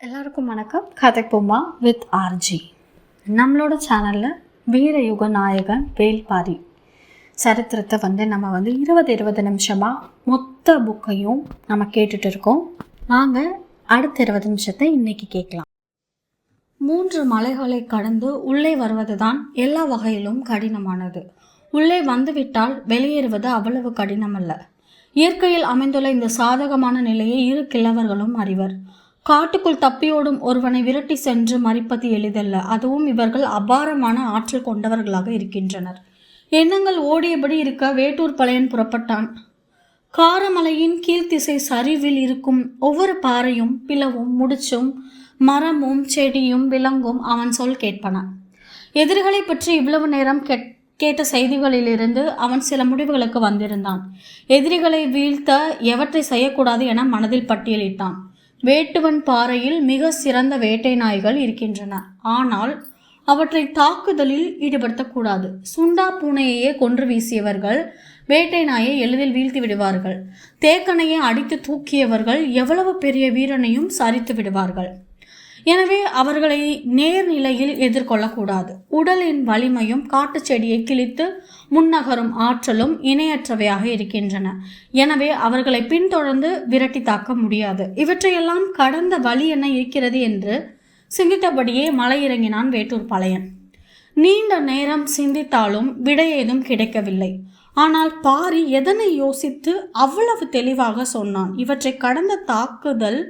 எல்லாருக்கும் வணக்கம். கதை கதைப்போமா வித் ஆர்ஜி நம்மளோட சேனலில் வீரயுக நாயகன் வேல்பாரி சரித்திரத்தை வந்து நம்ம வந்து இருபது இருபது நிமிஷமாக மொத்த புக்கையும் நம்ம கேட்டுட்டு இருக்கோம். வாங்க அடுத்த இருபது நிமிஷத்தை இன்னைக்கு கேட்கலாம். மூன்று மலைகளை கடந்து உள்ளே வருவது தான் எல்லா வகையிலும் கடினமானது. உள்ளே வந்துவிட்டால் வெளியேறுவது அவ்வளவு கடினமல்ல. இயற்கையில் அமைந்துள்ள இந்த சாதகமான நிலையை இரு கிழவர்களும் அறிவர். காட்டுக்குள் தப்பியோடும் ஒருவனை விரட்டி சென்று மறிப்பது எளிதல்ல. அதுவும் இவர்கள் அபாரமான ஆற்றல் கொண்டவர்களாக இருக்கின்றனர். எண்ணங்கள் ஓடியபடி இருக்க வேட்டூர் பழையன் புறப்பட்டான். காரமலையின் கீழ்த்திசை சரிவில் இருக்கும் ஒவ்வொரு பாறையும் பிளவும் முடிச்சும் மரமும் செடியும் விலங்கும் அவன் சொல் கேட்பன. எதிரிகளை பற்றி இவ்வளவு நேரம் கெட் கேட்ட செய்திகளிலிருந்து அவன் சில முடிவுகளுக்கு வந்திருந்தான். எதிரிகளை வீழ்த்த எவற்றை செய்யக்கூடாது என மனதில் பட்டியலிட்டான். வேட்டுவன் பாறையில் மிக சிறந்த வேட்டை நாய்கள் இருக்கின்றன. ஆனால் அவற்றை தாக்குதலில் ஈடுபடுத்தக்கூடாது. சுண்டா பூனையையே கொன்று வீசியவர்கள் வேட்டை நாயை எளிதில் வீழ்த்தி விடுவார்கள். தேக்கனையை அடித்து தூக்கியவர்கள் எவ்வளவு பெரிய வீரனையும் சரித்து விடுவார்கள். எனவே அவர்களை நேர்நிலையில் எதிர்கொள்ளக்கூடாது. உடலின் வலிமையும் காட்டுச் செடியை கிழித்து முன்னகரும் ஆற்றலும் இணையற்றவையாக இருக்கின்றன. எனவே அவர்களை பின்தொடர்ந்து விரட்டி தாக்க முடியாது. இவற்றையெல்லாம் கடந்த வழி என்ன இருக்கிறது என்று சிந்தித்தபடியே மலையிறங்கினான் வேட்டூர் பழையன். நீண்ட நேரம் சிந்தித்தாலும் விடை ஏதும் கிடைக்கவில்லை. ஆனால் பாரி எதனை யோசித்து அவ்வளவு தெளிவாக சொன்னான். இவற்றை கடந்த தாக்குதல்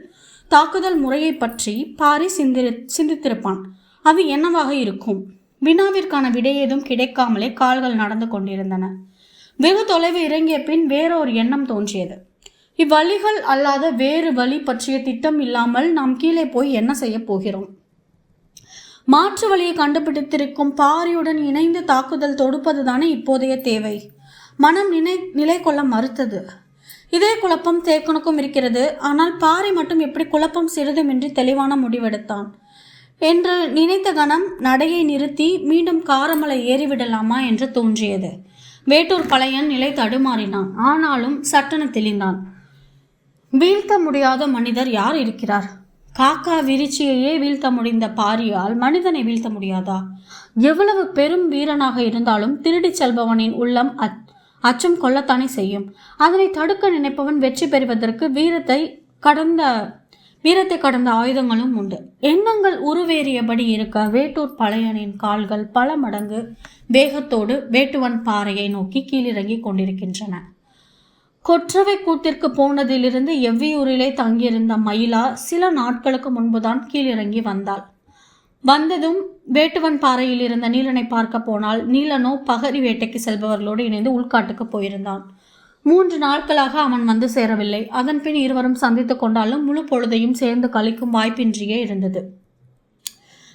தாக்குதல் முறையை பற்றி பாரி சிந்திரு சிந்தித்திருப்பான். அது என்னவாக இருக்கும்? வினாவிற்கான விடை கிடைக்காமலே கால்கள் நடந்து கொண்டிருந்தன. வெகு தொலைவு இறங்கிய பின் வேறொரு எண்ணம் தோன்றியது. இவ்வழிகள் அல்லாத வேறு வழி பற்றிய திட்டம் இல்லாமல் நாம் கீழே போய் என்ன செய்ய போகிறோம்? மாற்று வழியை கண்டுபிடித்திருக்கும் பாரியுடன் இணைந்து தாக்குதல் தொடுப்பதுதானே இப்போதைய தேவை. மனம் நினை நிலை கொள்ள மறுத்தது. இதே குழப்பம் தேக்கனுக்கும் இருக்கிறது. ஆனால் பாரி மட்டும் எப்படி குழப்பம் சிறிதுமின்றி தெளிவான முடிவெடுத்தான். என்று நினைத்த கணம் நடையை நிறுத்தி மீண்டும் காரமலை ஏறிவிடலாமா என்று தோன்றியது. வேட்டூர் பழையன் நிலை தடுமாறினான். ஆனாலும் சட்டன தெளிந்தான். வீழ்த்த முடியாத மனிதர் யார் இருக்கிறார்? காக்கா விரிச்சியையே வீழ்த்த முடிந்த பாரியால் மனிதனை வீழ்த்த முடியாதா? எவ்வளவு பெரும் வீரனாக இருந்தாலும் திருடிச் செல்பவனின் உள்ளம் அத் அச்சம் கொள்ளத்தானே செய்யும். அதனை தடுக்க நினைப்பவன் வெற்றி பெறுவதற்கு வீரத்தை கடந்த வீரத்தை கடந்த ஆயுதங்களும் உண்டு. எண்ணங்கள் உருவேறியபடி இருக்க வேட்டூர் பழையனின் கால்கள் பல மடங்கு வேகத்தோடு வேட்டுவன் பாறையை நோக்கி கீழிறங்கி கொண்டிருக்கின்றன. கொற்றவை கூத்திற்கு போனதிலிருந்து எவ்வியூரிலே தங்கியிருந்த மயிலா சில நாட்களுக்கு முன்புதான் கீழிறங்கி வந்தாள். வந்ததும் வேட்டுவன் பாறையில் இருந்த நீலனை பார்க்க போனால் நீலனோ பகரி வேட்டைக்கு செல்பவர்களோடு இணைந்து உள்காட்டுக்கு போயிருந்தான். மூன்று நாட்களாக அவன் வந்து சேரவில்லை. அதன்பின் இருவரும் சந்தித்து கொண்டாலும் முழு பொழுதையும் சேர்ந்து கழிக்கும் வாய்ப்பின்றியே இருந்தது.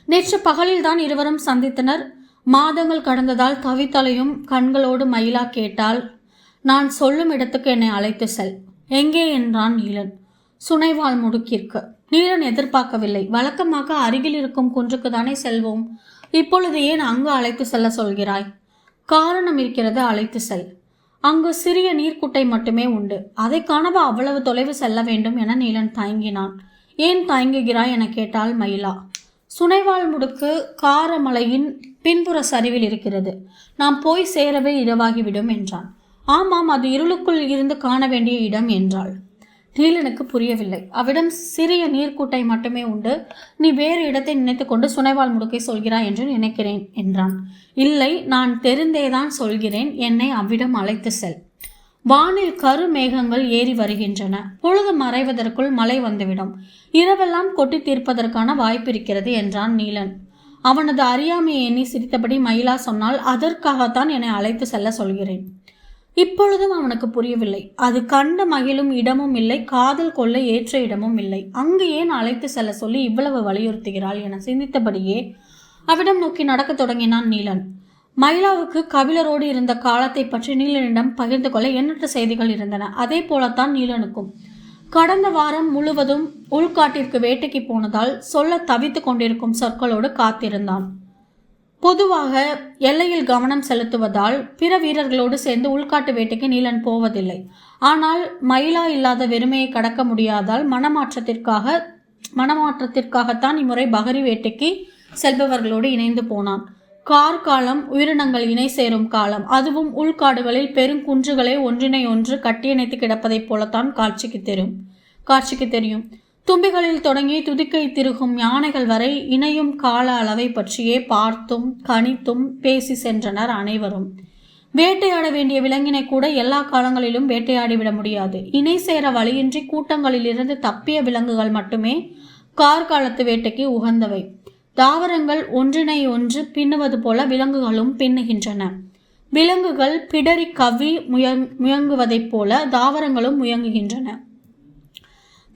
நேற்று பகலில்தான் இருவரும் சந்தித்தனர். மாதங்கள் கடந்ததால் தவித்தலையும் கண்களோடு மயிலா கேட்டால் நான் சொல்லும் இடத்துக்கு என்னை அழைத்து செல். எங்கே? என்றான் நீலன். சுனைவாள் முடுக்கிற்கு. நீலன் எதிர்பார்க்கவில்லை. வழக்கமாக அருகில் இருக்கும் குன்றுக்கு தானே செல்வோம். இப்பொழுது ஏன் அங்கு அழைத்து செல்ல சொல்கிறாய்? காரணம் இருக்கிறது அழைத்து செல். அங்கு சிறிய நீர்க்குட்டை மட்டுமே உண்டு. அதை காணவா அவ்வளவு தொலைவு செல்ல வேண்டும் என நீலன் தயங்கினான். ஏன் தயங்குகிறாய் என கேட்டாள் மயிலா. சுனைவாள் முடுக்கு காரமலையின் பின்புற சரிவில் இருக்கிறது. நாம் போய் சேரவே இரவாகிவிடும் என்றான். ஆமாம் அது இருளுக்குள் இருந்து காண வேண்டிய இடம் என்றாள். நீலனுக்கு புரியவில்லை. அவ்விடம் சிறிய நீர்க்கூட்டை மட்டுமே உண்டு. நீ வேறு இடத்தை நினைத்து கொண்டு சுனைவால் முடுக்கை சொல்கிறாய் என்று நினைக்கிறேன் என்றான். இல்லை நான் தெரிந்தேதான் சொல்கிறேன். என்னை அவ்விடம் அழைத்து செல். வானில் கரு மேகங்கள் ஏறி வருகின்றன. பொழுது மறைவதற்குள் மழை வந்துவிடும். இரவெல்லாம் கொட்டி தீர்ப்பதற்கான வாய்ப்பிருக்கிறது என்றான் நீலன். அவனது அறியாமையை எண்ணி சிரித்தபடி மயிலா சொன்னால் அதற்காகத்தான் என்னை அழைத்து செல்ல சொல்கிறேன். இப்பொழுதும் அவனுக்கு புரியவில்லை. அது கண்ட மகிழும் இடமும் இல்லை காதல் கொள்ள ஏற்ற இடமும் இல்லை. அங்கு ஏன் அழைத்து செல்ல சொல்லி இவ்வளவு வலியுறுத்துகிறாள் என சிந்தித்தபடியே அவிடம் நோக்கி நடக்கத் தொடங்கினான் நீலன். மயிலாவுக்கு கபிலரோடு இருந்த காலத்தை பற்றி நீலனிடம் பகிர்ந்து கொள்ள எண்ணற்ற செய்திகள் இருந்தன. அதே போலத்தான் நீலனுக்கும். கடந்த வாரம் முழுவதும் உள்காட்டிற்கு வேட்டைக்கு போனதால் சொல்ல தவித்து கொண்டிருக்கும் சொற்களோடு காத்திருந்தான். பொதுவாக எல்லையில் கவனம் செலுத்துவதால் பிற வீரர்களோடு சேர்ந்து உள்காட்டு வேட்டைக்கு நீலன் போவதில்லை. ஆனால் மயிலா இல்லாத வெறுமையை கடக்க முடியாதால் மனமாற்றத்திற்காக மனமாற்றத்திற்காகத்தான் இம்முறை பகரி வேட்டைக்கு செல்பவர்களோடு இணைந்து போனான். கார் காலம் உயிரினங்கள் இணை சேரும் காலம் அதுவும் உள்காடுகளில் பெருங்குன்றுகளை ஒன்றினை ஒன்று கட்டியணைத்து கிடப்பதைப் போலத்தான் காட்சிக்கு தெரியும் காட்சிக்கு தெரியும். தும்பிகளில் தொடங்கி துதிக்கை திருகும் யானைகள் வரை இணையும் கால அளவை பற்றியே பார்த்தும் கணித்தும் பேசி சென்றனர் அனைவரும். வேட்டையாட வேண்டிய விலங்கினை கூட எல்லா காலங்களிலும் வேட்டையாடிவிட முடியாது. இணை சேர வழியின்றி கூட்டங்களிலிருந்து தப்பிய விலங்குகள் மட்டுமே கார்காலத்து வேட்டைக்கு உகந்தவை. தாவரங்கள் ஒன்றினை ஒன்று பின்னுவது போல விலங்குகளும் பின்னுகின்றன. விலங்குகள் பிடரி கவி முயங் முயங்குவதைப் போல தாவரங்களும் முயங்குகின்றன.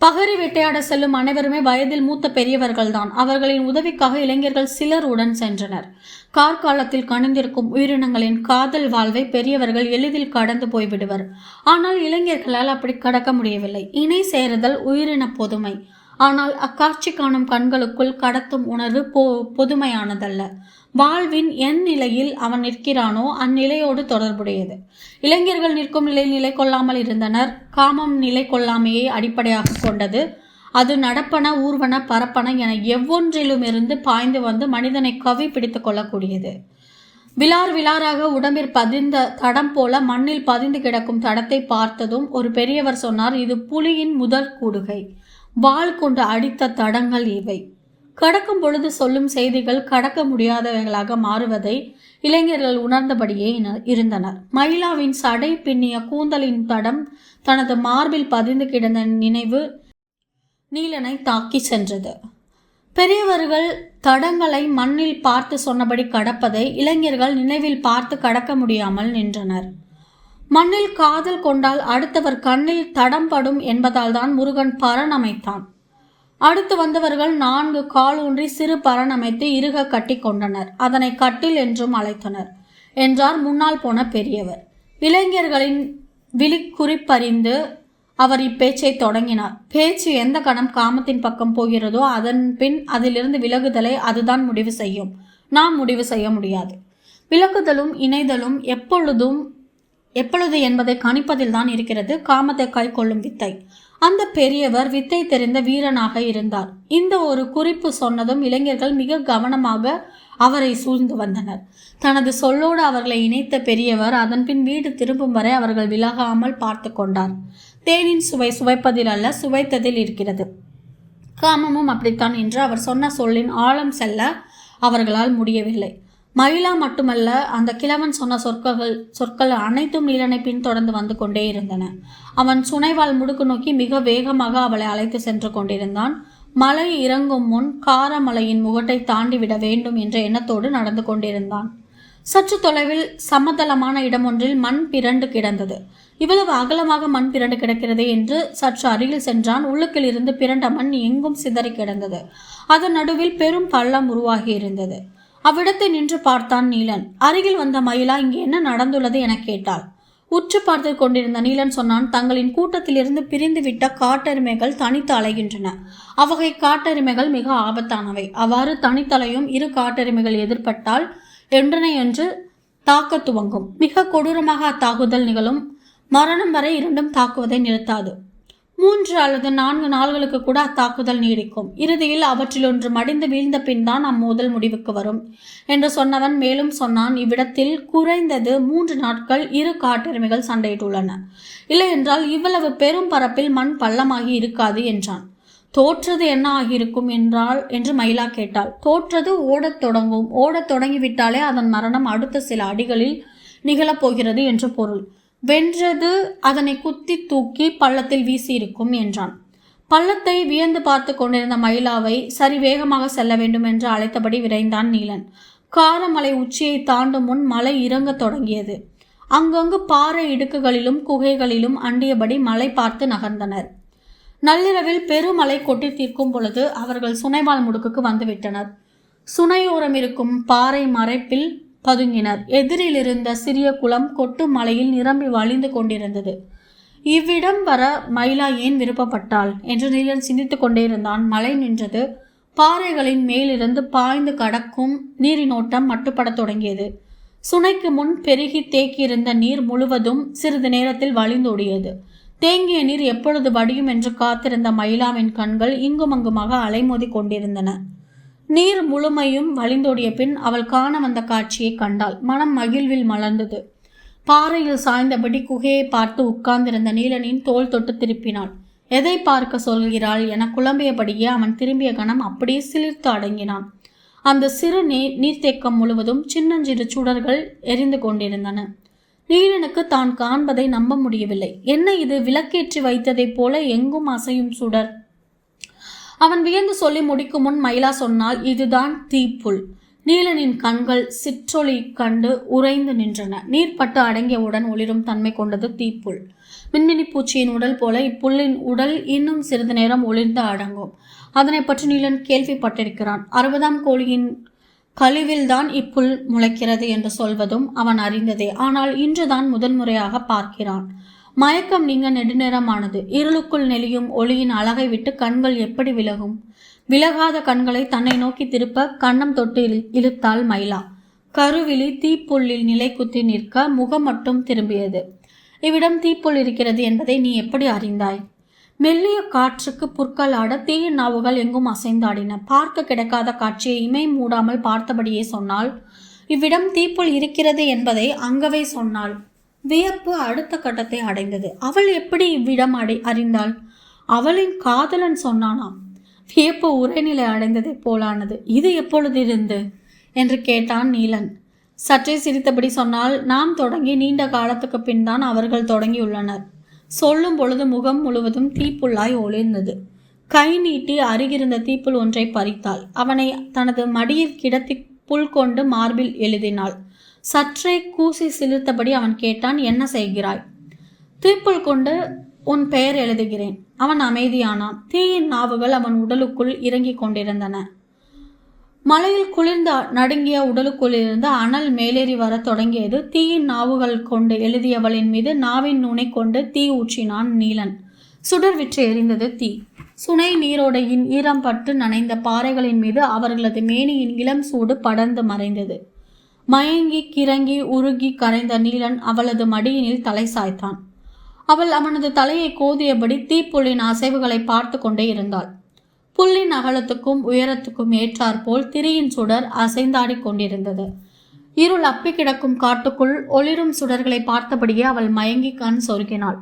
பகரி வேட்டையாட செல்லும் அனைவருமே வயதில் மூத்த பெரியவர்கள்தான். அவர்களின் உதவிக்காக இளைஞர்கள் சிலர் உடன் சென்றனர். கார்காலத்தில் கணிந்திருக்கும் உயிரினங்களின் காதல் வாழ்வை பெரியவர்கள் எளிதில் கடந்து போய்விடுவர். ஆனால் இளைஞர்களால் அப்படி கடக்க முடியவில்லை. இணை சேருதல் உயிரின பொதுமை. ஆனால் அக்காட்சி காணும் கண்களுக்குள் கடத்தும் உணர்வு பொ பொதுமையானதல்ல. வாழ்வின் என் நிலையில் அவன் நிற்கிறானோ அந்நிலையோடு தொடர்புடையது. இளைஞர்கள் நிற்கும் நிலையில் நிலை கொள்ளாமல் இருந்தனர். காமம் நிலை கொள்ளாமையை அடிப்படையாக கொண்டது. அது நடப்பன ஊர்வன பரப்பன என எவ்வொன்றிலுமிருந்து பாய்ந்து வந்து மனிதனை கவி பிடித்து கொள்ளக்கூடியது. விலார் விலாராக உடம்பில் பதிந்த தடம் போல மண்ணில் பதிந்து கிடக்கும் தடத்தை பார்த்ததும் ஒரு பெரியவர் சொன்னார் இது புலியின் முதல் கூடுகை. வாள் கொண்டு அடித்த தடங்கள் இவை. கடக்கும் பொழுது சொல்லும் செய்திகள் கடக்க முடியாதவைகளாக மாறுவதை இளைஞர்கள் உணர்ந்தபடியே இருந்தனர். மயிலாவின் சடை பின்னிய கூந்தலின் தடம் தனது மார்பில் பதிந்து கிடந்த நினைவு நீலனை தாக்கி சென்றது. பெரியவர்கள் தடங்களை மண்ணில் பார்த்து சொன்னபடி கடப்பதை இளைஞர்கள் நினைவில் பார்த்து கடக்க முடியாமல் நின்றனர். மண்ணில் காதல் கொண்டால் அடுத்தவர் கண்ணில் தடம் படும் என்பதால் தான் முருகன் பரன் அமைத்தான். அடுத்து வந்தவர்கள் நான்கு கால் ஊன்றி சிறு பரன் அமைத்து இறுக கட்டி கொண்டனர். அதனை கட்டில் என்றும் அழைத்தனர் என்றார் முன்னால் போன பெரியவர். இளைஞர்களின் விழி குறிப்பறிந்து அவர் இப்பேச்சை தொடங்கினார். பேச்சு எந்த கணம் காமத்தின் பக்கம் போகிறதோ அதன் பின் அதிலிருந்து விலகுதலை அதுதான் முடிவு செய்யும். நாம் முடிவு செய்ய முடியாது. விலகுதலும் இணைதலும் எப்பொழுதும் எப்பொழுது என்பதை கணிப்பதில் தான் இருக்கிறது காமத்தை கைக்கொள்ளும் வித்தை. அந்த பெரியவர் வித்தை தெரிந்த வீரனாக இருந்தார். இந்த ஒரு குறிப்பு சொன்னதும் இளைஞர்கள் மிக கவனமாக அவரை சூழ்ந்து வந்தனர். தனது சொல்லோடு அவர்களை இணைத்த பெரியவர் அதன்பின் வீடு திரும்பும் வரை அவர்கள் விலகாமல் பார்த்து கொண்டார். தேனின் சுவை சுவைப்பதில் அல்ல சுவைத்ததில் இருக்கிறது. காமமும் அப்படித்தான் என்று அவர் சொன்ன சொல்லின் ஆழம் செல்ல அவர்களால் முடியவில்லை. மயிலா மட்டுமல்ல அந்த கிழவன் சொன்ன சொற்கள் சொற்கள் அனைத்தும் நீலனை பின்தொடர்ந்து வந்து கொண்டே இருந்தன. அவன் சுனைவால் முடுக்கு நோக்கி மிக வேகமாக அவளை அழைத்து சென்று கொண்டிருந்தான். மலை இறங்கும் முன் காரமலையின் முகட்டை தாண்டிவிட வேண்டும் என்ற எண்ணத்தோடு நடந்து கொண்டிருந்தான். சற்று தொலைவில் சமதளமான இடம் ஒன்றில் மண் பிறண்டு கிடந்தது. இவ்வளவு அகலமாக மண் பிறண்டு கிடக்கிறதே என்று சற்று அருகில் சென்றான். உள்ளுக்கில் இருந்து பிறண்ட மண் எங்கும் சிதறி கிடந்தது. அதன் நடுவில் பெரும் பள்ளம் உருவாகி இருந்தது. அவ்விடத்தை நின்று பார்த்தான் நீலன். அருகில் வந்த மயிலா இங்கே என்ன நடந்துள்ளது? என கேட்டாள். உற்று பார்த்து கொண்டிருந்த நீலன் சொன்னான் தங்களின் கூட்டத்திலிருந்து பிரிந்துவிட்ட காட்டெருமைகள் தனித்து அலைகின்றன. அவ்வகை காட்டெருமைகள் மிக ஆபத்தானவை. அவ்வாறு தனித்தலையும் இரு காட்டெருமைகள் எதிர்பட்டால் என்றனை என்று தாக்க துவங்கும். மிக கொடூரமாக அத்தாக்குதல் நிகழும். மரணம் வரை இரண்டும் தாக்குவதை நிறுத்தாது. மூன்று அல்லது நான்கு நாள்களுக்கு கூட அத்தாக்குதல் நீடிக்கும். இறுதியில் அவற்றில் ஒன்று மடிந்து வீழ்ந்த பின் தான் அம்மோதல் முடிவுக்கு வரும். என்று சொன்னவன் மேலும் சொன்னான் இவ்விடத்தில் குறைந்தது மூன்று நாட்கள் இரு காட்டெருமைகள் சண்டையிட்டுள்ளன. இல்லை என்றால் இவ்வளவு பெரும் பரப்பில் மண் பள்ளமாகி இருக்காது என்றான். தோற்றது என்ன ஆகியிருக்கும் என்றால் என்று மயிலா கேட்டாள். தோற்றது ஓடத் தொடங்கும். ஓடத் தொடங்கிவிட்டாலே அதன் மரணம் அடுத்த சில அடிகளில் நிகழப்போகிறது என்று பொருள். வென்றது அதனை குத்தி தூக்கி பள்ளத்தில் வீசியிருக்கும் என்றான். பள்ளத்தை வியந்து பார்த்து கொண்டிருந்த மயிலாவை சரி வேகமாக செல்ல வேண்டும் என்று அழைத்தபடி விரைந்தான் நீலன். காரமலை உச்சியை தாண்டும் முன் மலை இறங்கத் தொடங்கியது. அங்கங்கு பாறை இடுக்குகளிலும் குகைகளிலும் அண்டியபடி மலை பார்த்து நகர்ந்தனர். நள்ளிரவில் பெருமலை கொட்டி தீர்க்கும் பொழுது அவர்கள் சுனைவால் முடுக்குக்கு வந்துவிட்டனர். சுனையோரம் இருக்கும் பாறை மறைப்பில் பதுங்கினர். எதிரில் இருந்த சிறிய குளம் கொட்டு மலையில் நிரம்பி வழிந்து கொண்டிருந்தது. இவ்விடம் வர மயிலா ஏன் விருப்பப்பட்டாள்? என்று நீலன் சிந்தித்துக் கொண்டே இருந்தான் மழை நின்றது. பாறைகளின் மேலிருந்து பாய்ந்து கடக்கும் நீரின் ஓட்டம் மட்டுப்படத் தொடங்கியது. சுனைக்கு முன் பெருகி தேக்கியிருந்த நீர் முழுவதும் சிறிது நேரத்தில் வழிந்தோடியது. தேங்கிய நீர் எப்பொழுது வடியும் என்று காத்திருந்த மயிலாவின் கண்கள் இங்குமங்குமாக அலைமோதி கொண்டிருந்தன. நீர் முழுமையும் வழிந்தோடிய பின் அவள் காண வந்த காட்சியை கண்டாள். மனம் மகிழ்வில் மலர்ந்தது. பாறையில் சாய்ந்தபடி குகையை பார்த்து உட்கார்ந்திருந்த நீலனின் தோள் தொட்டு திருப்பினாள். எதை பார்க்க சொல்கிறாள் என குழம்பியபடியே அவன் திரும்பிய கணம் அப்படியே சிலிர்த்து அடங்கினான். அந்த சிறு நீர் நீர்த்தேக்கம் முழுவதும் சின்னஞ்சிறு சுடர்கள் எரிந்து கொண்டிருந்தன. நீலனுக்கு தான் காண்பதை நம்ப முடியவில்லை. என்ன இது? விளக்கேற்றி வைத்ததைப் போல எங்கும் அசையும் சுடர். அவன் வியந்து சொல்லி முடிக்கும் முன் மயிலா சொன்னால் இதுதான் தீப்புல். நீலனின் கண்கள் சிற்றொளி கண்டு உறைந்து நின்றன. நீர்ப்பட்டு அடங்கியவுடன் ஒளிரும் தன்மை கொண்டது தீப்புல். மின்மினி பூச்சியின் உடல் போல இப்புல்லின் உடல் இன்னும் சிறிது நேரம் ஒளிர்ந்து அடங்கும். அதனை பற்றி நீலன் கேள்விப்பட்டிருக்கிறான். அறுபதாம் கோழியின் கழிவில்தான் இப்புல் முளைக்கிறது என்று சொல்வதும் அவன் அறிந்ததே. ஆனால் இன்றுதான் முதன்முறையாக பார்க்கிறான். மயக்கம் நீங்க நெடுநேரமானது. இருளுக்குள் நெளியும் ஒளியின் அழகை விட்டு கண்கள் எப்படி விலகும்? விலகாத கண்களை தன்னை நோக்கி திருப்ப கன்னம் தொட்டு இழு இழுத்தாள் மயிலா. கருவிழி தீப்புள்ளில் நிலை குத்தி நிற்க முகம் மட்டும் திரும்பியது. இவ்விடம் தீப்புல் இருக்கிறது என்பதை நீ எப்படி அறிந்தாய்? மெல்லிய காற்றுக்கு புற்களாட தீயின் நாவுகள் எங்கும் அசைந்தாடின. பார்க்க கிடைக்காத காட்சியை இமை மூடாமல் பார்த்தபடியே சொன்னாள். இவ்விடம் தீப்புல் இருக்கிறது என்பதை அங்கவே சொன்னாள். வியப்பு அடுத்த கட்டத்தை அடைந்தது. அவள் எப்படி இவ்விடம் அடை அறிந்தாள்? அவளின் காதலன் சொன்னானாம். வியப்பு உரைநிலை அடைந்ததை போலானது. இது எப்பொழுது இருந்து என்று கேட்டான் நீலன். சற்றே சிரித்தபடி சொன்னால் நாம் தொடங்கி நீண்ட காலத்துக்கு பின் தான் அவர்கள் தொடங்கியுள்ளனர். சொல்லும் பொழுது முகம் முழுவதும் தீப்புல்லாய் ஒளிர்ந்தது. கை நீட்டி அருகிருந்த தீப்புள் ஒன்றை பறித்தாள். அவனை தனது மடியில் கிடத்தி புல் கொண்டு மார்பில் எழுதினாள். சற்றே கூசி சிலிர்த்தபடி அவன் கேட்டான் என்ன செய்கிறாய்? தீப்புள் கொண்டு உன் பெயர் எழுதுகிறேன். அவன் அமைதியானான். தீயின் நாவுகள் அவன் உடலுக்குள் இறங்கிக் கொண்டிருந்தன. மலையில் குளிர்ந்த நடுங்கிய உடலுக்குள்ளிருந்து அனல் மேலேறி வரத் தொடங்கியது. தீயின் நாவுகள் கொண்டு எழுதியவளின் மீது நாவின் நுனை கொண்டு தீ ஊற்றினான் நீலன். சுடர் விற்று எரிந்தது தீ. சுனை நீரோடையின் ஈரம் பட்டு நனைந்த பாறைகளின் மீது அவர்களது மேனியின் இளம் சூடு படர்ந்து மறைந்தது. மயங்கி கிறங்கி உருகி கரைந்த நீலன் அவளது மடியினில் தலை சாய்த்தான். அவள் அவனது தலையை கோதியபடி தீப்புள்ளின் அசைவுகளை பார்த்து கொண்டே இருந்தாள். புல்லின் அகலத்துக்கும் உயரத்துக்கும் ஏற்றாற்போல் திரியின் சுடர் அசைந்தாடிக் கொண்டிருந்தது. இருள் அப்பி கிடக்கும் காட்டுக்குள் ஒளிரும் சுடர்களை பார்த்தபடியே அவள் மயங்கி கண் சொருகினாள்.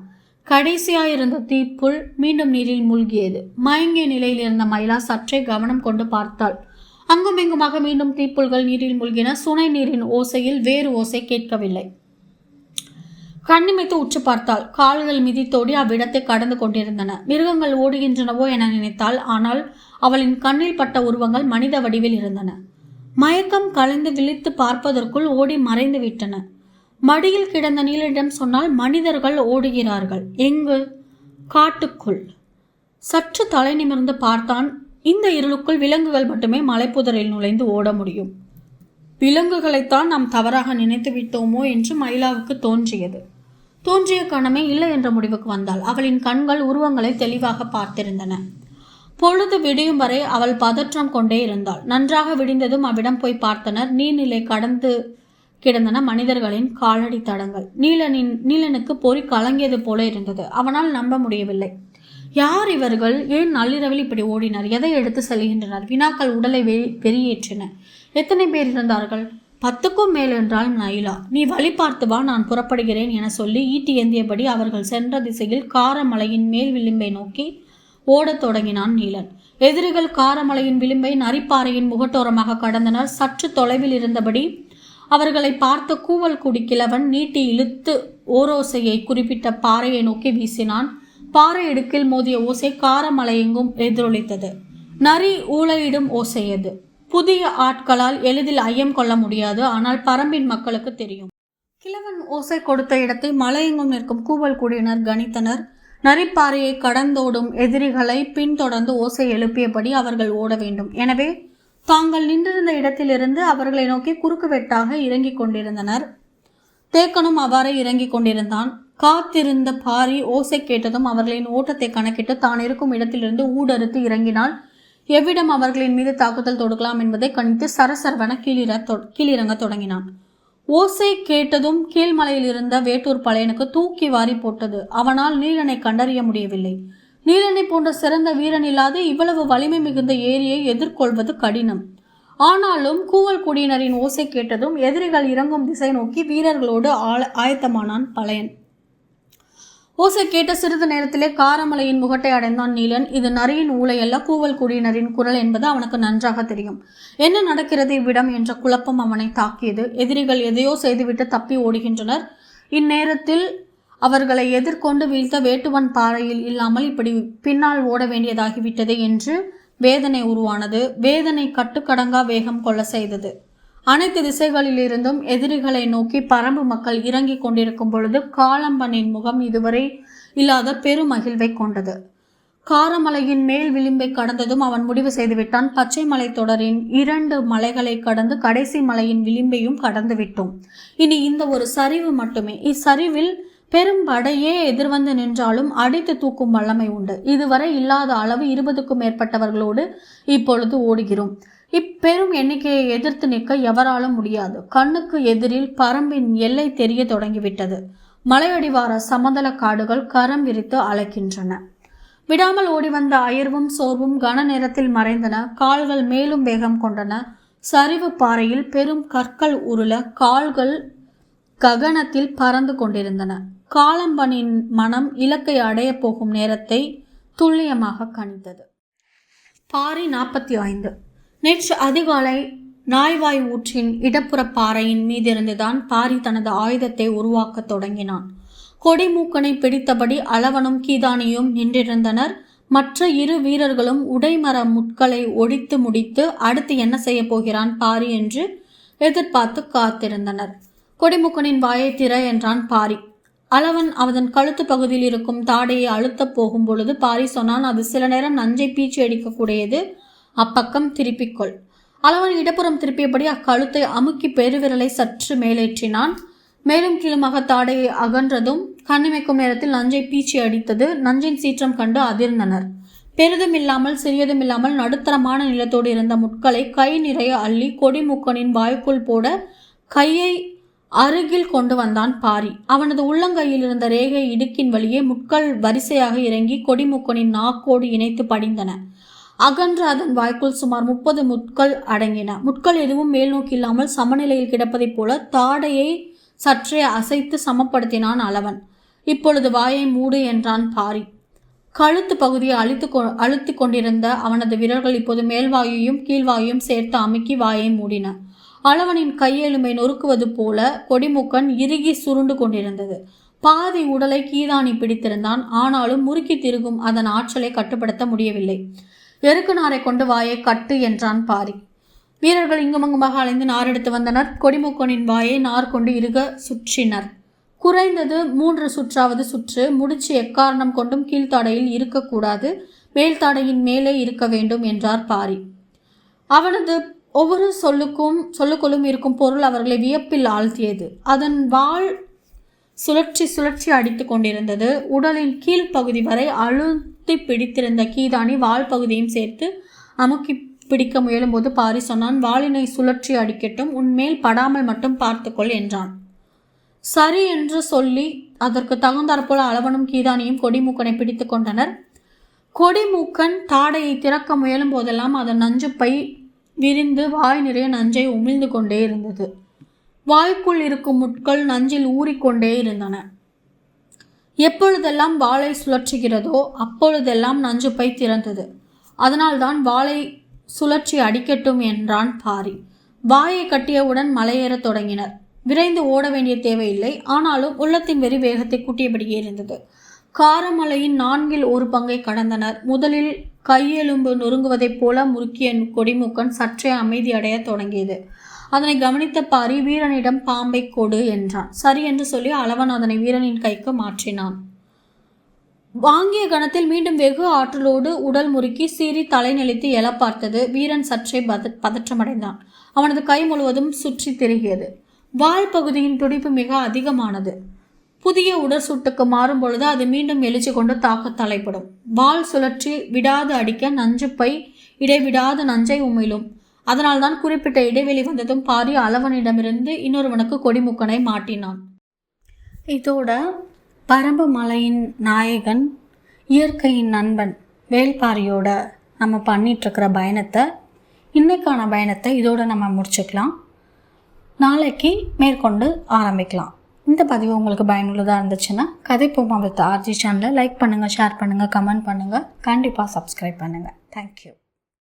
கடைசியாயிருந்த தீப்புள் மீண்டும் நீரில் மூழ்கியது. மயங்கிய நிலையில் இருந்த மயிலா சற்றே கவனம் கொண்டு பார்த்தாள். அங்கும் இங்குமாக மீண்டும் தீப்புல்கள் நீரில் மூழ்கின. சுனை நீரின் ஓசையில் வேறு ஓசை கேட்கவில்லை. கண்ணிமைத்து உற்று பார்த்தால் கால்கள் மிதித்தோடி அவ்விடத்தை கடந்து கொண்டிருந்தன. மிருகங்கள் ஓடுகின்றனவோ என நினைத்தாள். ஆனால் அவளின் கண்ணில் பட்ட உருவங்கள் மனித வடிவில் இருந்தன. மயக்கம் கலைந்து விழித்து பார்ப்பதற்குள் ஓடி மறைந்து விட்டன. மடியில் கிடந்த நீலிடம் சொன்னால் மனிதர்கள் ஓடுகிறார்கள். எங்கு? காட்டுக்குள். சற்று தலை நிமிர்ந்து பார்த்தான். இந்த இருளுக்குள் விலங்குகள் மட்டுமே மலைப்புதரில் நுழைந்து ஓட முடியும். விலங்குகளைத்தான் நாம் தவறாக நினைத்து விட்டோமோ என்று மயிலாவுக்கு தோன்றியது. தோன்றிய கணமே இல்லை என்ற முடிவுக்கு வந்தாள். அவளின் கண்கள் உருவங்களை தெளிவாக பார்த்திருந்தன. பொழுது விடியும் வரை அவள் பதற்றம் கொண்டே இருந்தாள். நன்றாக விடிந்ததும் அவ்விடம் போய் பார்த்தனர். நீர்நிலை கடந்து கிடந்தன மனிதர்களின் காலடி தடங்கள். நீலனின் நீலனுக்கு பொறி கலங்கியது போல இருந்தது. அவனால் நம்ப முடியவில்லை. யார் இவர்கள்? ஏன் நள்ளிரவில் இப்படி ஓடினர்? எதை எடுத்து செல்கின்றனர்? வினாக்கள் உடலை வெ வெளியேற்றின எத்தனை பேர் இருந்தார்கள்? பத்துக்கும் மேல் என்றால் நைலா. நீ வழி பார்த்து வா நான் புறப்படுகிறேன் என சொல்லி ஈட்டி ஏந்தியபடி அவர்கள் சென்ற திசையில் காரமலையின் மேல் விளிம்பை நோக்கி ஓடத் தொடங்கினான் நீலன். எதிரிகள் காரமலையின் விளிம்பை நரிப்பாறையின் முகட்டோரமாக கடந்தனர். சற்று தொலைவில் இருந்தபடி அவர்களை பார்த்த கூவல் குடி கிழவன் நீட்டி இழுத்து ஓரோசையை குறிப்பிட்ட பாறையை நோக்கி வீசினான். பாறை இடுக்கில் மோதிய ஓசை காரமலையெங்கும் எதிரொலித்தது. நரி ஊழையிடும் ஓசையது புதிய ஆட்களால் எளிதில் ஐயம் கொள்ள முடியாது ஆனால் பரம்பின் மக்களுக்கு தெரியும். கிழவன் ஓசை கொடுத்த இடத்தை மலையெங்கும் நிற்கும் கூவல் குடியினர் கணித்தனர். நரிப்பாறையை கடந்தோடும் எதிரிகளை பின்தொடர்ந்து ஓசை எழுப்பியபடி அவர்கள் ஓட வேண்டும். எனவே தாங்கள் நின்றிருந்த இடத்திலிருந்து அவர்களை நோக்கி குறுக்கு வெட்டாக இறங்கிக் கொண்டிருந்தனர். தேக்கனும் அவ்வாறே இறங்கிக் கொண்டிருந்தான். காத்திருந்த பாரி ஓசை கேட்டதும் அவர்களின் ஓட்டத்தை கணக்கிட்டு தான் இருக்கும் இடத்திலிருந்து ஊடறுத்து இறங்கினால் எவ்விடம் அவர்களின் மீது தாக்குதல் தொடுக்கலாம் என்பதை கணித்து சரசரவன கீழிற தொ கீழிறங்க தொடங்கினான். ஓசை கேட்டதும் கீழ்மலையில் இருந்த வேட்டூர் பழையனுக்கு தூக்கி வாரி போட்டது. அவனால் நீலனை கண்டறிய முடியவில்லை. நீலனை போன்ற சிறந்த வீரன் இல்லாது இவ்வளவு வலிமை மிகுந்த ஏரியை எதிர்கொள்வது கடினம். ஆனாலும் கூவல் குடியினரின் ஓசை கேட்டதும் எதிரிகள் இறங்கும் திசை நோக்கி வீரர்களோடு ஆள ஆயத்தமானான் பழையன். ஓசை கேட்ட சிறிது நேரத்திலே காரமலையின் முகட்டை அடைந்தான் நீலன். இது நரியின் ஊளை அல்ல கூவல் குடியினரின் குரல் என்பது அவனுக்கு நன்றாக தெரியும். என்ன நடக்கிறது இவ்விடம் என்ற குழப்பம் அவனை தாக்கியது. எதிரிகள் எதையோ செய்துவிட்டு தப்பி ஓடுகின்றனர். இந்நேரத்தில் அவர்களை எதிர்கொண்டு வீழ்த்த வேட்டுவன் பாறையில் இல்லாமல் இப்படி பின்னால் ஓட வேண்டியதாகிவிட்டது என்று வேதனை உருவானது. வேதனை கட்டுக்கடங்கா வேகம் கொள்ள செய்தது. அனைத்து திசைகளிலிருந்தும் எதிரிகளை நோக்கி பரம்பு மக்கள் இறங்கிக் கொண்டிருக்கும் பொழுது காளம்பனின் முகம் இதுவரை இல்லாத பெருமகிழ்வை கொண்டது. காரமலையின் மேல் விளிம்பை கடந்ததும் அவன் முடிவு செய்துவிட்டான். பச்சை மலை தொடரின் இரண்டு மலைகளை கடந்து கடைசி மலையின் விளிம்பையும் கடந்து விட்டோம். இனி இந்த ஒரு சரிவு மட்டுமே. இச்சரிவில் பெரும் படையே எதிர்வந்து நின்றாலும் அடித்து தூக்கும் வல்லமை உண்டு. இதுவரை இல்லாத அளவு இருபதுக்கும் மேற்பட்டவர்களோடு இப்பொழுது ஓடுகிறோம். இப்பெரும் எண்ணிக்கையை எதிர்த்து நிற்க எவராலும் முடியாது. கண்ணுக்கு எதிரில் பரம்பின் எல்லை தெரிய தொடங்கிவிட்டது. மலையடிவார சமதள காடுகள் கரம் விரித்து அழைக்கின்றன விடாமல் ஓடி வந்த அயர்வும் சோர்வும் கன நேரத்தில் மறைந்தன. கால்கள் மேலும் வேகம் கொண்டன. சரிவு பாறையில் பெரும் கற்கள் உருள கால்கள் ககனத்தில் பறந்து கொண்டிருந்தன. காலம்பனின் மனம் இலக்கை அடையப் போகும் நேரத்தை துல்லியமாக கணித்தது. பாரி நாற்பத்தி ஐந்து. நேற்று அதிகாலை நாய்வாய் ஊற்றின் இடப்புற பாறையின் மீதிருந்துதான் பாரி தனது ஆயுதத்தை உருவாக்கத் தொடங்கினான். கொடிமூக்கனை பிடித்தபடி அளவனும் கீதானியும் நின்றிருந்தனர். மற்ற இரு வீரர்களும் உடைமர முட்களை ஒடித்து முடித்து அடுத்து என்ன செய்ய போகிறான் பாரி என்று எதிர்பார்த்து காத்திருந்தனர். கொடிமுக்கனின் வாயை திற என்றான் பாரி. அளவன் அவன் கழுத்து பகுதியில் இருக்கும் தாடையை அழுத்தப் போகும் பொழுது பாரி சொன்னான் அது சில நேரம் நஞ்சை பீச்சு அடிக்கக்கூடியது. அப்பக்கம் திருப்பிக்கொள். அளவன் இடப்புறம் திருப்பியபடி அக்கழுத்தை அமுக்கி பெருவிரலை சற்று மேலேற்றினான். மேலும் கீழுமாக தாடையை அகன்றதும் கண்ணிமைக்கும் நேரத்தில் நஞ்சை பீச்சி அடித்தது நஞ்சின் சீற்றம் கண்டு அதிர்ந்தனர். பெரிதும் இல்லாமல் சிறியதும் இல்லாமல் நடுத்தரமான நிலத்தோடு இருந்த முட்களை கை நிறைய அள்ளி கொடிமுக்கனின் வாய்க்குள் போட கையை அருகில் கொண்டு வந்தான் பாரி. அவனது உள்ளங்கையில் இருந்த ரேகை இடுக்கின் வழியே முட்கள் வரிசையாக இறங்கி கொடிமுக்கனின் நாக்கோடு இணைத்து படிந்தன. அகன்று அதன் வாய்க்குள் சுமார் முப்பது முட்கள் அடங்கின. முட்கள் எதுவும் மேல் நோக்கி இல்லாமல் சமநிலையில் கிடப்பதைப் போல தாடையை சற்றே அசைத்து சமப்படுத்தினான் அளவன். இப்பொழுது வாயை மூடு என்றான் பாரி. கழுத்து பகுதியை அழுத்து அழுத்தி கொண்டிருந்த அவனது விரல்கள் இப்போது மேல்வாயையும் கீழ்வாயையும் சேர்த்து அமுக்கி வாயை மூடின. அளவனின் கையெலும்பை நொறுக்குவது போல கொடிமுக்கன் இறுகி சுருண்டு கொண்டிருந்தது. பாதி உடலை கீதானி பிடித்திருந்தான். ஆனாலும் முறுக்கி திருகும் அதன் ஆற்றலை கட்டுப்படுத்த முடியவில்லை. எருக்கு நாரை கொண்டு வாயை கட்டு என்றான் பாரி. வீரர்கள் இங்குமங்குமாக அலைந்து நார் எடுத்து வந்தனர். கொடிமுக்கோனின் வாயை நார் கொண்டு இறுக சுற்றினர். குறைந்தது மூன்று சுற்றாவது சுற்று முடிச்சு எக்காரணம் கொண்டும் கீழ்த்தாடையில் இருக்கக்கூடாது. மேல்தாடையின் மேலே இருக்க வேண்டும் என்றார் பாரி. அவனது ஒவ்வொரு சொல்லுக்கும் சொல்லுக்குள்ளும் இருக்கும் பொருள் அவர்களை வியப்பில் ஆழ்த்தியது. அதன் வாழ் சுழற்சி சுழற்சி அடித்து கொண்டிருந்தது. உடலின் கீழ்ப்பகுதி வரை அழுத்தி பிடித்திருந்த கீதானி வால் பகுதியும் சேர்த்து அமுக்கி பிடிக்க முயலும்போது பாரி சொன்னான் வாளினை சுழற்சி அடிக்கட்டும் உன்மேல் படாமல் மட்டும் பார்த்துக்கொள் என்றான். சரி என்று சொல்லி அதற்கு தகுந்தாற்போல அளவனும் கீதானியும் கொடிமூக்கனை பிடித்து கொண்டனர். கொடிமூக்கன் தாடையை திறக்க முயலும் போதெல்லாம் அதன் நஞ்சு பை விரிந்து வாய் நிறைய நஞ்சை உமிழ்ந்து கொண்டே இருந்தது. வாய்க்குள் இருக்கும் முட்கள் நஞ்சில் ஊறிக்கொண்டே இருந்தன. எப்பொழுதெல்லாம் வாளை சுழற்றுகிறதோ அப்பொழுதெல்லாம் நஞ்சு பை திறந்தது. அதனால்தான் வாளை சுழற்சி அடிக்கட்டும் என்றான் பாரி. வாயை கட்டியவுடன் மலையேறத் தொடங்கினர். விரைந்து ஓட வேண்டிய தேவையில்லை. ஆனாலும் உள்ளத்தின் வெறி வேகத்தை கூட்டியபடியே இருந்தது. காரமலையின் நான்கில் ஒரு பங்கை கடந்தனர். முதலில் கையெலும்பு நொறுங்குவதைப் போல முறுக்கிய கொடிமுக்கன் சற்றே அமைதியடைய தொடங்கியது. அதனை கவனித்த பாரி வீரனிடம் பாம்பை கொடு என்றான். சரி என்று சொல்லி அளவன் அதனை வீரனின் கைக்கு மாற்றினான். வாங்கிய கணத்தில் மீண்டும் வெகு ஆற்றலோடு உடல் முறுக்கி சீறி தலை நெளித்து எழ பார்த்தது. வீரன் சற்றே பத பதற்றமடைந்தான். அவனது கை முழுவதும் சுற்றி திரிகியது. வால் பகுதியின் துடிப்பு மிக அதிகமானது. புதிய உடற் சுட்டுக்கு மாறும் பொழுது அது மீண்டும் எழுச்சி கொண்டு தாக்க தலைப்படும். வால் சுழற்றி விடாது அடிக்க நஞ்சு பை இடைவிடாது நஞ்சை உமிழும். அதனால்தான் குறிப்பிட்ட இடைவெளி வந்ததும் பாரி அளவனிடமிருந்து இன்னொருவனுக்கு கொடிமுக்கனை மாட்டினான். இதோட பரம்பு மலையின் நாயகன் இயற்கையின் நண்பன் வேல்பாரியோட நம்ம பண்ணிகிட்ருக்கிற பயணத்தை இன்னைக்கான பயணத்தை இதோட நம்ம முடிச்சுக்கலாம். நாளைக்கு மேற்கொண்டு ஆரம்பிக்கலாம். இந்த பதிவு உங்களுக்கு பயனுள்ளதாக இருந்துச்சுன்னா கதை போமா வித் ஆர்ஜி சேனலை லைக் பண்ணுங்கள் ஷேர் பண்ணுங்கள் கமெண்ட் பண்ணுங்கள் கண்டிப்பாக சப்ஸ்கிரைப் பண்ணுங்கள் தேங்க்யூ